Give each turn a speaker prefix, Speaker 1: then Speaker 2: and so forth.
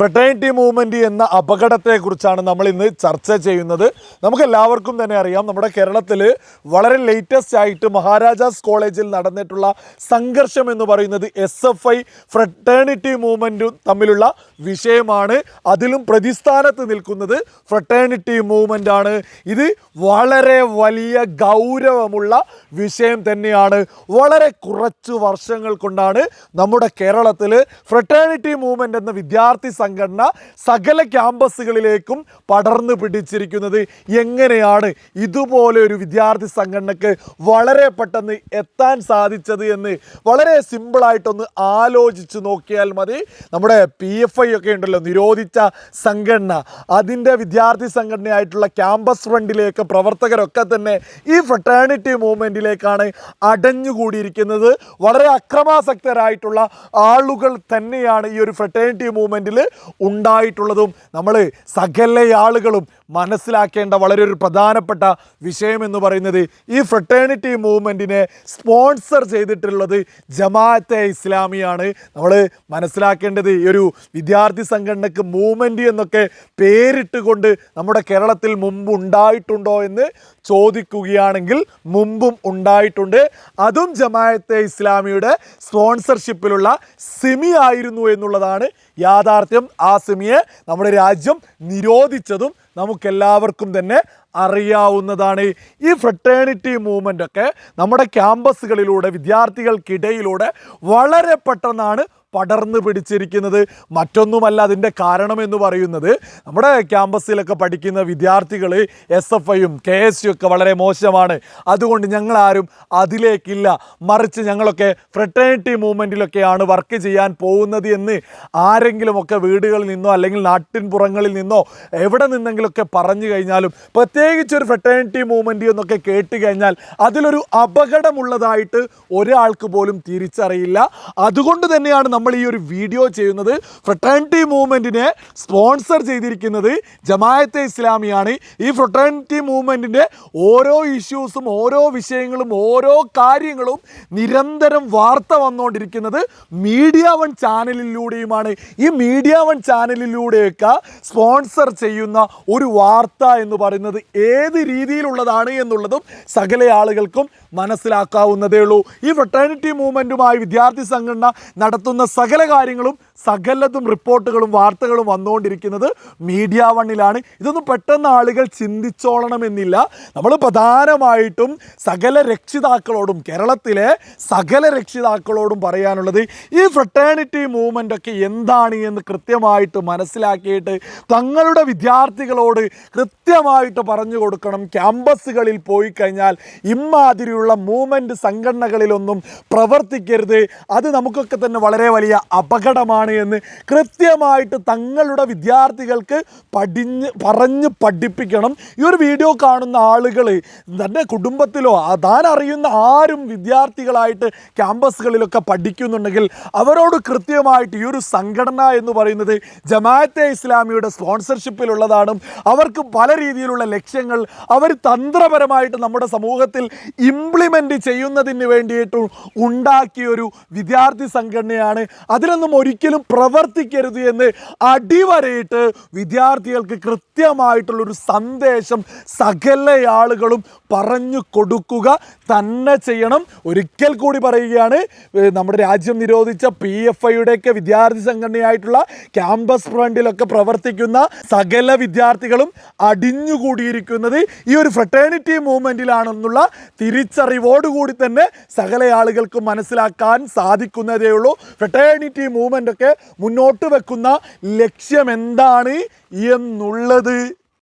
Speaker 1: Fraternity movement എന്ന അപകടത്തെക്കുറിച്ചാണ് നമ്മൾ ഇന്ന് ചർച്ച ചെയ്യുന്നത്. നമുക്ക് എല്ലാവർക്കും തന്നെ അറിയാം നമ്മുടെ കേരളത്തിൽ വളരെ ലേറ്റസ്റ്റ് ആയിട്ട് മഹാരാജാസ് കോളേജിൽ നടന്നിട്ടുള്ള സംഘർഷം എന്ന് പറയുന്നത് എസ് എഫ് ഐ ഫ്രട്ടേണിറ്റി മൂവ്മെന്റും തമ്മിലുള്ള വിഷയമാണ്. അതിലും പ്രതിസ്ഥാനത്ത് നിൽക്കുന്നത് ഫ്രട്ടേണിറ്റി മൂവ്മെന്റ് ആണ്. ഇത് വളരെ വലിയ ഗൗരവമുള്ള വിഷയം തന്നെയാണ്. വളരെ കുറച്ച് വർഷങ്ങൾ കൊണ്ടാണ് നമ്മുടെ കേരളത്തിൽ ഫ്രട്ടേണിറ്റി മൂവ്മെന്റ് എന്ന വിദ്യാർത്ഥി സംഘടന സകല ക്യാമ്പസുകളിലേക്കും പടർന്നു പിടിച്ചിരിക്കുന്നത് എങ്ങനെയാണ് ഇതുപോലെ ഒരു വിദ്യാർത്ഥി സംഘടനക്ക് വളരെ പെട്ടെന്ന് എത്താൻ സാധിച്ചത് എന്ന് വളരെ സിമ്പിളായിട്ടൊന്ന് ആലോചിച്ച് നോക്കിയാൽ മതി. നമ്മുടെ പി എഫ് ഐ ഒക്കെ ഉണ്ടല്ലോ നിരോധിച്ച സംഘടന. അതിന്റെ വിദ്യാർത്ഥി സംഘടനയായിട്ടുള്ള ക്യാമ്പസ് ഫ്രണ്ടിലേക്ക് പ്രവർത്തകരൊക്കെ തന്നെ ഈ ഫ്രട്ടേണിറ്റി മൂവ്മെന്റിലേക്കാണ് അടഞ്ഞുകൂടിയിരിക്കുന്നത്. വളരെ അക്രമാസക്തരായിട്ടുള്ള ആളുകൾ തന്നെയാണ് ഈ ഒരു ഫ്രട്ടേണിറ്റി മൂവ്മെന്റിൽ ഉണ്ടായിട്ടുള്ളതും നമ്മൾ സകല ആളുകളും മനസ്സിലാക്കേണ്ട വളരെ ഒരു പ്രധാനപ്പെട്ട വിഷയമെന്ന് പറയുന്നത് ഈ ഫ്രട്ടേണിറ്റി മൂവ്മെന്റിനെ സ്പോൺസർ ചെയ്തിട്ടുള്ളത് ജമാഅത്തെ ഇസ്ലാമിയാണ്. നമ്മൾ മനസ്സിലാക്കേണ്ടത് ഈ ഒരു വിദ്യാർത്ഥി സംഘടനക്ക് മൂവ്മെന്റ് എന്നൊക്കെ പേരിട്ട് കൊണ്ട് നമ്മുടെ കേരളത്തിൽ മുമ്പ് ഉണ്ടായിട്ടുണ്ടോ എന്ന് ചോദിക്കുകയാണെങ്കിൽ മുമ്പും ഉണ്ടായിട്ടുണ്ട്. അതും ജമായത്തെ ഇസ്ലാമിയുടെ സ്പോൺസർഷിപ്പിലുള്ള സിമി ആയിരുന്നു എന്നുള്ളതാണ് യാഥാർത്ഥ്യം. ആ സിമിയെ നമ്മുടെ രാജ്യം നിരോധിച്ചതും നമുക്കെല്ലാവർക്കും തന്നെ അറിയാവുന്നതാണ്. ഈ ഫ്രട്ടേണിറ്റി മൂവ്മെന്റ് ഒക്കെ നമ്മുടെ ക്യാമ്പസുകളിലൂടെ വിദ്യാർത്ഥികൾക്കിടയിലൂടെ വളരെ പെട്ടെന്നാണ് പടർന്നു പിടിച്ചിരിക്കുന്നത് മറ്റൊന്നുമല്ല അതിന്റെ കാരണം എന്ന് പറയുന്നത് നമ്മുടെ ക്യാമ്പസിലൊക്കെ പഠിക്കുന്ന വിദ്യാർത്ഥികൾ എസ് എഫ് ഐയും കെ എസ് യു ഒക്കെ വളരെ മോശമാണ്. അതുകൊണ്ട് ഞങ്ങളാരും അതിലേക്കില്ല. മറിച്ച് ഞങ്ങളൊക്കെ ഫ്രട്ടേണിറ്റി മൂവ്മെന്റിലൊക്കെയാണ് വർക്ക് ചെയ്യാൻ പോകുന്നത് എന്ന് ആരെങ്കിലുമൊക്കെ വീടുകളിൽ നിന്നോ അല്ലെങ്കിൽ നാട്ടിൻപുറങ്ങളിൽ നിന്നോ എവിടെ നിന്നെങ്കിലുമൊക്കെ പറഞ്ഞു കഴിഞ്ഞാലും പ്രത്യേകിച്ച് ഒരു ഫ്രട്ടേണിറ്റി മൂവ്മെന്റ് എന്നൊക്കെ കേട്ട് കഴിഞ്ഞാൽ അതിലൊരു അപകടമുള്ളതായിട്ട് ഒരാൾക്ക് പോലും തിരിച്ചറിയില്ല. അതുകൊണ്ട് തന്നെയാണ് നമ്മൾ ഈ ഒരു വീഡിയോ ചെയ്യുന്നത് ഫ്രട്ടേണിറ്റി മൂവ്മെന്റിനെ സ്പോൺസർ ചെയ്തിരിക്കുന്നത് ജമായത്തെ ഇസ്ലാമിയാണ്. ഈ ഫ്രട്ടേണിറ്റി മൂവ്മെന്റിന്റെ ഓരോ ഇഷ്യൂസും ഓരോ വിഷയങ്ങളും ഓരോ കാര്യങ്ങളും നിരന്തരം വാർത്ത വന്നുകൊണ്ടിരിക്കുന്നത് മീഡിയ വൺ ചാനലിലൂടെയുമാണ്. ഈ മീഡിയ വൺ ചാനലിലൂടെയൊക്കെ സ്പോൺസർ ചെയ്യുന്ന ഒരു വാർത്ത എന്ന് പറയുന്നത് ഏത് രീതിയിലുള്ളതാണ് എന്നുള്ളതും സകല ആളുകൾക്കും മനസ്സിലാക്കാവുന്നതേ ഉള്ളൂ. ഈ ഫ്രട്ടേണിറ്റി മൂവ്മെന്റുമായി വിദ്യാർത്ഥി സംഘടന നടത്തുന്ന സകല കാര്യങ്ങളും സകലതും റിപ്പോർട്ടുകളും വാർത്തകളും വന്നുകൊണ്ടിരിക്കുന്നത് മീഡിയ വണ്ണിലാണ്. ഇതൊന്നും പെട്ടെന്ന് ആളുകൾ ചിന്തിച്ചോളണമെന്നില്ല. നമ്മൾ പ്രധാനമായിട്ടും സകല രക്ഷിതാക്കളോടും കേരളത്തിലെ സകല രക്ഷിതാക്കളോടും പറയാനുള്ളത് ഈ ഫ്രട്ടേണിറ്റി മൂവ്മെന്റ് ഒക്കെ എന്താണ് എന്ന് കൃത്യമായിട്ട് മനസ്സിലാക്കിയിട്ട് തങ്ങളുടെ വിദ്യാർത്ഥികളോട് കൃത്യമായിട്ട് പറഞ്ഞു കൊടുക്കണം. ക്യാമ്പസുകളിൽ പോയി കഴിഞ്ഞാൽ ഇമാതിരിയുള്ള മൂവ്മെന്റ് സംഘടനകളിലൊന്നും പ്രവർത്തിക്കരുത്. അത് നമുക്കൊക്കെ തന്നെ വളരെ വലിയ അപകടമാണ് എന്ന് കൃത്യമായിട്ട് തങ്ങളുടെ വിദ്യാർത്ഥികൾക്ക് പഠിഞ്ഞ് പറഞ്ഞ് പഠിപ്പിക്കണം. ഈ ഒരു വീഡിയോ കാണുന്ന ആളുകൾ തന്റെ കുടുംബത്തിലോ താൻ അറിയുന്ന ആരും വിദ്യാർത്ഥികളായിട്ട് ക്യാമ്പസുകളിലൊക്കെ പഠിക്കുന്നുണ്ടെങ്കിൽ അവരോട് കൃത്യമായിട്ട് ഈ ഒരു സംഘടന എന്ന് പറയുന്നത് ജമാഅത്തെ ഇസ്ലാമിയുടെ സ്പോൺസർഷിപ്പിലുള്ളതാണ് അവർക്ക് പല രീതിയിലുള്ള ലക്ഷ്യങ്ങൾ അവർ തന്ത്രപരമായിട്ട് നമ്മുടെ സമൂഹത്തിൽ ഇംപ്ലിമെന്റ് ചെയ്യുന്നതിന് വേണ്ടിയിട്ടും ഉണ്ടാക്കിയൊരു വിദ്യാർത്ഥി സംഘടനയാണ്. അതിലൊന്നും ഒരിക്കലും പ്രവർത്തിക്കരുത് എന്ന് അടിവരയിട്ട് വിദ്യാർത്ഥികൾക്ക് കൃത്യമായിട്ടുള്ളൊരു സന്ദേശം സകല ആളുകളും പറഞ്ഞു കൊടുക്കുക തന്നെ ചെയ്യണം. ഒരിക്കൽ കൂടി പറയുകയാണ് നമ്മുടെ രാജ്യം നിരോധിച്ച പി എഫ് ഐയുടെയൊക്കെ വിദ്യാർത്ഥി സംഘടനയായിട്ടുള്ള ക്യാമ്പസ് ഫ്രണ്ടിലൊക്കെ പ്രവർത്തിക്കുന്ന സകല വിദ്യാർത്ഥികളും അടിഞ്ഞുകൂടിയിരിക്കുന്നത് ഈ ഒരു ഫ്രട്ടേണിറ്റി മൂവ്മെന്റിലാണെന്നുള്ള തിരിച്ചറിവോടുകൂടി തന്നെ സകല ആളുകൾക്ക് മനസ്സിലാക്കാൻ സാധിക്കുന്നതേ ഉള്ളൂ ഫ്രട്ടേണിറ്റി മൂവ്മെന്റ് മുന്നോട്ട് വെക്കുന്ന ലക്ഷ്യം എന്താണ് എന്നുള്ളത്.